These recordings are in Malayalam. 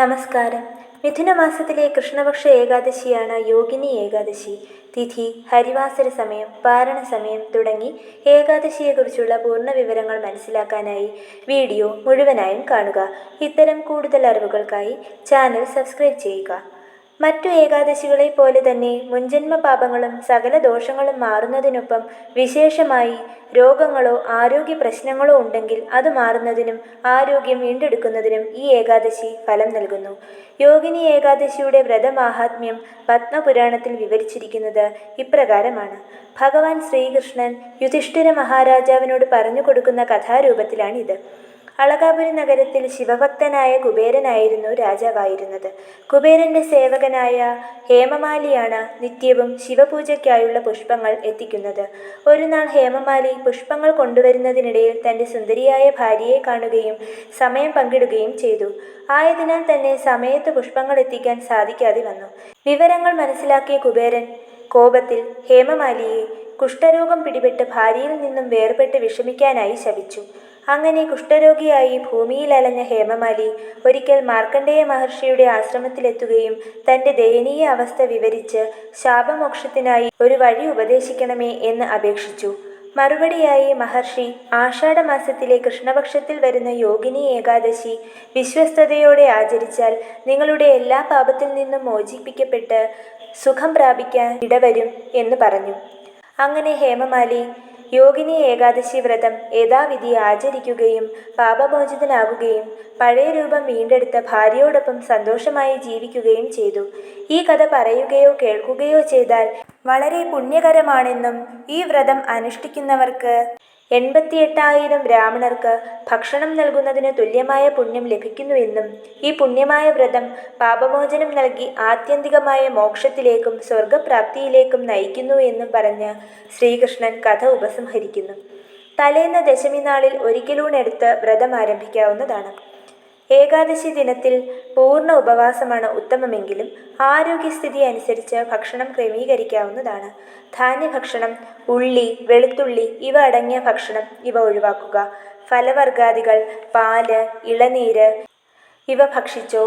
നമസ്കാരം. മിഥുന മാസത്തിലെ കൃഷ്ണപക്ഷ ഏകാദശിയാണ് യോഗിനി ഏകാദശി. തിഥി ഹരിവാസര സമയം പാരണ സമയം തുടങ്ങി ഏകാദശിയെക്കുറിച്ചുള്ള പൂർണ വിവരങ്ങൾ മനസ്സിലാക്കാനായി വീഡിയോ മുഴുവനായും കാണുക. ഇത്തരം കൂടുതൽ അറിവുകൾക്കായി ചാനൽ സബ്സ്ക്രൈബ് ചെയ്യുക. മറ്റു ഏകാദശികളെ പോലെ തന്നെ മുൻജന്മ പാപങ്ങളും സകല ദോഷങ്ങളും മാറുന്നതിനൊപ്പം വിശേഷമായി രോഗങ്ങളോ ആരോഗ്യ പ്രശ്നങ്ങളോ ഉണ്ടെങ്കിൽ അത് മാറുന്നതിനും ആരോഗ്യം വീണ്ടെടുക്കുന്നതിനും ഈ ഏകാദശി ഫലം നൽകുന്നു. യോഗിനി ഏകാദശിയുടെ വ്രതമാഹാത്മ്യം പത്മപുരാണത്തിൽ വിവരിച്ചിരിക്കുന്നത് ഇപ്രകാരമാണ്. ഭഗവാൻ ശ്രീകൃഷ്ണൻ യുധിഷ്ഠിര മഹാരാജാവിനോട് പറഞ്ഞു കൊടുക്കുന്ന കഥാരൂപത്തിലാണിത്. അളകാപുരി നഗരത്തിൽ ശിവഭക്തനായ കുബേരനായിരുന്നു രാജാവായിരുന്നത്. കുബേരന്റെ സേവകനായ ഹേമമാലിയാണ് നിത്യവും ശിവപൂജയ്ക്കായുള്ള പുഷ്പങ്ങൾ എത്തിക്കുന്നത്. ഒരു നാൾ ഹേമമാലി പുഷ്പങ്ങൾ കൊണ്ടുവരുന്നതിനിടയിൽ തന്റെ സുന്ദരിയായ ഭാര്യയെ കാണുകയും സമയം പങ്കിടുകയും ചെയ്തു. ആയതിനാൽ തന്നെ സമയത്ത് പുഷ്പങ്ങൾ എത്തിക്കാൻ സാധിക്കാതെ വന്നു. വിവരങ്ങൾ മനസ്സിലാക്കിയ കുബേരൻ കോപത്തിൽ ഹേമമാലിയെ കുഷ്ഠരോഗം പിടിപെട്ട് ഭാര്യയിൽ നിന്നും വേർപെട്ട് വിഷമിക്കാനായി ശപിച്ചു. അങ്ങനെ കുഷ്ഠരോഗിയായി ഭൂമിയിൽ അലഞ്ഞ ഹേമമാലി ഒരിക്കൽ മാർക്കണ്ഡേയ മഹർഷിയുടെ ആശ്രമത്തിലെത്തുകയും തന്റെ ദയനീയ അവസ്ഥ വിവരിച്ച് ശാപമോക്ഷത്തിനായി ഒരു വഴി ഉപദേശിക്കണമേ എന്ന് അപേക്ഷിച്ചു. മറുപടിയായി മഹർഷി ആഷാഢമാസത്തിലെ കൃഷ്ണപക്ഷത്തിൽ വരുന്ന യോഗിനി ഏകാദശി വിശ്വസ്തയോടെ ആചരിച്ചാൽ നിങ്ങളുടെ എല്ലാ പാപത്തിൽ നിന്നും മോചിപ്പിക്കപ്പെട്ട് സുഖം പ്രാപിക്കാൻ ഇടവരും എന്ന് പറഞ്ഞു. അങ്ങനെ ഹേമമാലി യോഗിനി ഏകാദശി വ്രതം യഥാവിധി ആചരിക്കുകയും പാപമോചിതനാകുകയും പഴയ രൂപം വീണ്ടെടുത്ത ഭാര്യയോടൊപ്പം സന്തോഷമായി ജീവിക്കുകയും ചെയ്തു. ഈ കഥ പറയുകയോ കേൾക്കുകയോ ചെയ്താൽ വളരെ പുണ്യകരമാണെന്നും ഈ വ്രതം അനുഷ്ഠിക്കുന്നവർക്ക് എൺപത്തിയെട്ടായിരം ബ്രാഹ്മണർക്ക് ഭക്ഷണം നൽകുന്നതിന് തുല്യമായ പുണ്യം ലഭിക്കുന്നുവെന്നും ഈ പുണ്യമായ വ്രതം പാപമോചനം നൽകി ആത്യന്തികമായ മോക്ഷത്തിലേക്കും സ്വർഗപ്രാപ്തിയിലേക്കും നയിക്കുന്നു എന്നും പറഞ്ഞ് ശ്രീകൃഷ്ണൻ കഥ ഉപസംഹരിക്കുന്നു. തലേന്ന് ദശമി നാളിൽ ഒരിക്കലൂണെടുത്ത് വ്രതം ആരംഭിക്കാവുന്നതാണ്. ഏകാദശി ദിനത്തിൽ പൂർണ ഉപവാസമാണ് ഉത്തമമെങ്കിലും ആരോഗ്യസ്ഥിതി അനുസരിച്ച് ഭക്ഷണം ക്രമീകരിക്കാവുന്നതാണ്. ധാന്യഭക്ഷണം ഉള്ളി വെളുത്തുള്ളി ഇവ അടങ്ങിയ ഭക്ഷണം ഇവ ഒഴിവാക്കുക. ഫലവർഗാദികൾ പാൽ ഇളനീര് ഇവ ഭക്ഷിച്ചോ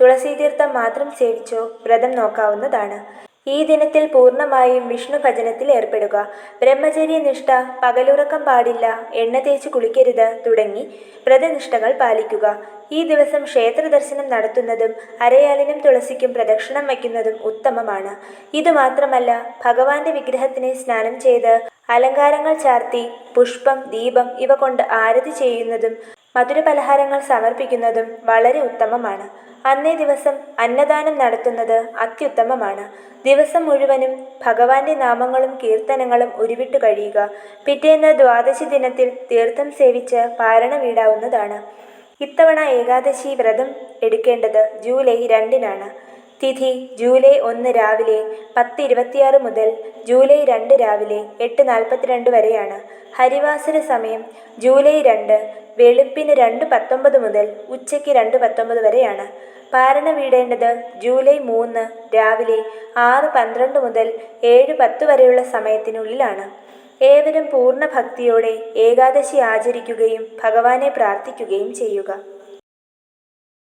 തുളസീതീർത്ഥം മാത്രം സേവിച്ചോ വ്രതം നോക്കാവുന്നതാണ്. ഈ ദിനത്തിൽ പൂർണമായും വിഷ്ണു ഭജനത്തിൽ ഏർപ്പെടുക. ബ്രഹ്മചര്യനിഷ്ഠ പകലുറക്കം പാടില്ല എണ്ണ തേച്ച് കുളിക്കരുത് തുടങ്ങി വ്രതനിഷ്ഠകൾ പാലിക്കുക. ഈ ദിവസം ക്ഷേത്ര ദർശനം നടത്തുന്നതും അരയാലിനും തുളസിക്കും പ്രദക്ഷിണം വയ്ക്കുന്നതും ഉത്തമമാണ്. ഇതുമാത്രമല്ല ഭഗവാന്റെ വിഗ്രഹത്തിനെ സ്നാനം ചെയ്ത് അലങ്കാരങ്ങൾ ചാർത്തി പുഷ്പം ദീപം ഇവ കൊണ്ട് ആരതി ചെയ്യുന്നതും മധുരപലഹാരങ്ങൾ സമർപ്പിക്കുന്നതും വളരെ ഉത്തമമാണ്. അന്നേ ദിവസം അന്നദാനം നടത്തുന്നത് അത്യുത്തമമാണ്. ദിവസം മുഴുവനും ഭഗവാന്റെ നാമങ്ങളും കീർത്തനങ്ങളും ഉരുവിട്ട് കഴിയുക. പിറ്റേന്ന് ദ്വാദശി ദിനത്തിൽ തീർത്ഥം സേവിച്ച് പാരണ വീടാവുന്നതാണ്. ഇത്തവണ ഏകാദശി വ്രതം എടുക്കേണ്ടത് ജൂലൈ രണ്ടിനാണ്. തിഥി ജൂലൈ ഒന്ന് രാവിലെ പത്ത് ഇരുപത്തിയാറ് മുതൽ ജൂലൈ രണ്ട് രാവിലെ എട്ട് നാൽപ്പത്തിരണ്ട് വരെയാണ്. ഹരിവാസന സമയം ജൂലൈ രണ്ട് വെളുപ്പിന് രണ്ട് പത്തൊമ്പത് മുതൽ ഉച്ചയ്ക്ക് രണ്ട് പത്തൊമ്പത് വരെയാണ്. പാരണ വീടേണ്ടത് ജൂലൈ മൂന്ന് രാവിലെ ആറ് പന്ത്രണ്ട് മുതൽ ഏഴ് പത്ത് വരെയുള്ള സമയത്തിനുള്ളിലാണ്. ഏവരും പൂർണ ഭക്തിയോടെ ഏകാദശി ആചരിക്കുകയും ഭഗവാനെ പ്രാർത്ഥിക്കുകയും ചെയ്യുക.